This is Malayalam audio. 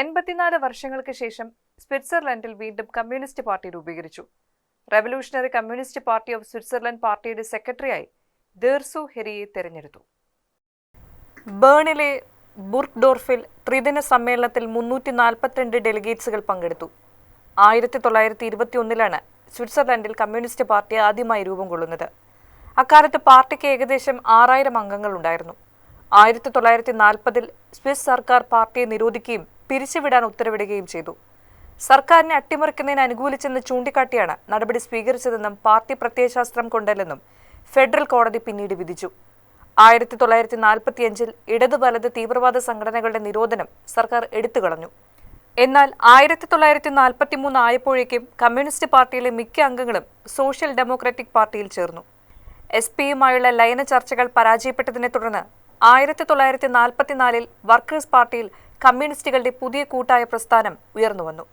എൺപത്തിനാല് വർഷങ്ങൾക്ക് ശേഷം സ്വിറ്റ്സർലൻഡിൽ വീണ്ടും കമ്മ്യൂണിസ്റ്റ് പാർട്ടി രൂപീകരിച്ചു. Revolutionary communist party of Switzerland പാർട്ടിയുടെ സെക്രട്ടറിയായി ദീർസു ഹെരിയെ തെരഞ്ഞെടുത്തു. ബേണിലെ ബുർഗ്ഡോർഫിൽ ത്രിദിന സമ്മേളനത്തിൽ മുന്നൂറ്റി നാൽപ്പത്തിരണ്ട് ഡെലിഗേറ്റ്സുകൾ പങ്കെടുത്തു. ആയിരത്തി തൊള്ളായിരത്തി ഇരുപത്തിയൊന്നിലാണ് സ്വിറ്റ്സർലൻഡിൽ കമ്മ്യൂണിസ്റ്റ് പാർട്ടി ആദ്യമായി രൂപം കൊള്ളുന്നത്. അക്കാലത്ത് പാർട്ടിക്ക് ഏകദേശം ആറായിരം അംഗങ്ങളുണ്ടായിരുന്നു ആയിരത്തി തൊള്ളായിരത്തി നാൽപ്പതിൽ സ്വിസ് സർക്കാർ പാർട്ടിയെ നിരോധിക്കുകയും പിരിച്ചുവിടാൻ ഉത്തരവിടുകയും ചെയ്തു. സർക്കാരിനെ അട്ടിമറിക്കുന്നതിന് അനുകൂലിച്ചെന്ന് ചൂണ്ടിക്കാട്ടിയാണ് നടപടി സ്വീകരിച്ചതെന്നും പാർട്ടി പ്രത്യയശാസ്ത്രം കൊണ്ടല്ലെന്നും ഫെഡറൽ കോടതി പിന്നീട് വിധിച്ചു. ആയിരത്തി തൊള്ളായിരത്തി നാൽപ്പത്തിയഞ്ചിൽ ഇടത് വലത് തീവ്രവാദ സംഘടനകളുടെ നിരോധനം സർക്കാർ എടുത്തുകളഞ്ഞു. എന്നാൽ ആയിരത്തി തൊള്ളായിരത്തി നാൽപ്പത്തി മൂന്ന് ആയപ്പോഴേക്കും കമ്മ്യൂണിസ്റ്റ് പാർട്ടിയിലെ മിക്ക അംഗങ്ങളും സോഷ്യൽ ഡെമോക്രാറ്റിക് പാർട്ടിയിൽ ചേർന്നു. എസ് പിയുമായുള്ള ലയന ചർച്ചകൾ പരാജയപ്പെട്ടതിനെ തുടർന്ന് ആയിരത്തി തൊള്ളായിരത്തി നാൽപ്പത്തിനാലിൽ വർക്കേഴ്സ് പാർട്ടിയിൽ കമ്മ്യൂണിസ്റ്റുകളുടെ പുതിയ കൂട്ടായ പ്രസ്ഥാനം ഉയർന്നുവന്നു